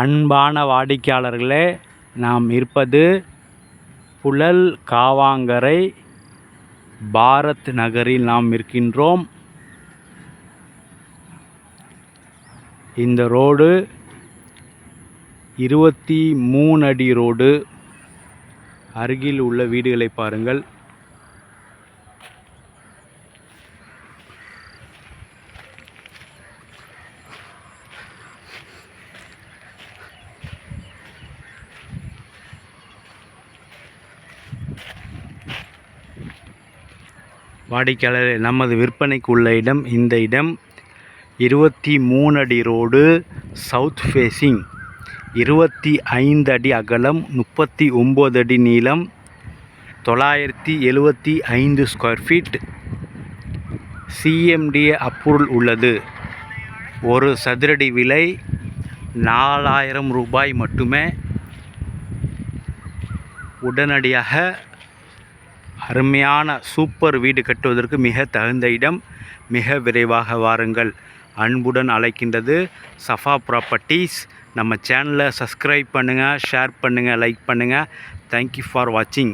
அன்பான வாடிக்கையாளர்களே நாம் இருப்பது புழல் காவாங்கரை பாரத் நகரில் நாம் இருக்கின்றோம். இந்த ரோடு இருபத்தி மூணு அடி ரோடு அருகில் உள்ள வீடுகளை பாருங்கள். வாடிக்கையாளர் நமது விற்பனைக்கு உள்ள இடம் இந்த இடம் இருபத்தி மூணு அடி ரோடு சவுத் ஃபேஸிங் இருபத்தி ஐந்து அடி அகலம் முப்பத்தி ஒம்பது அடி நீளம் தொள்ளாயிரத்தி எழுபத்தி ஐந்து ஸ்கொயர் ஃபீட் சிஎம்டிஏ அப்ரூவல் உள்ளது. ஒரு சதுரடி விலை நாலாயிரம் ரூபாய் மட்டுமே. உடனடியாக அருமையான சூப்பர் வீடு கட்டுவதற்கு மிக தகுந்த இடம். மிக விரைவாக வாருங்கள். அன்புடன் அழைக்கின்றது சஃபா ப்ராப்பர்ட்டிஸ் நம்ம சேனலை சப்ஸ்கிரைப் பண்ணுங்கள் ஷேர் பண்ணுங்கள் லைக் பண்ணுங்கள் தேங்க்யூ ஃபார் வாட்சிங்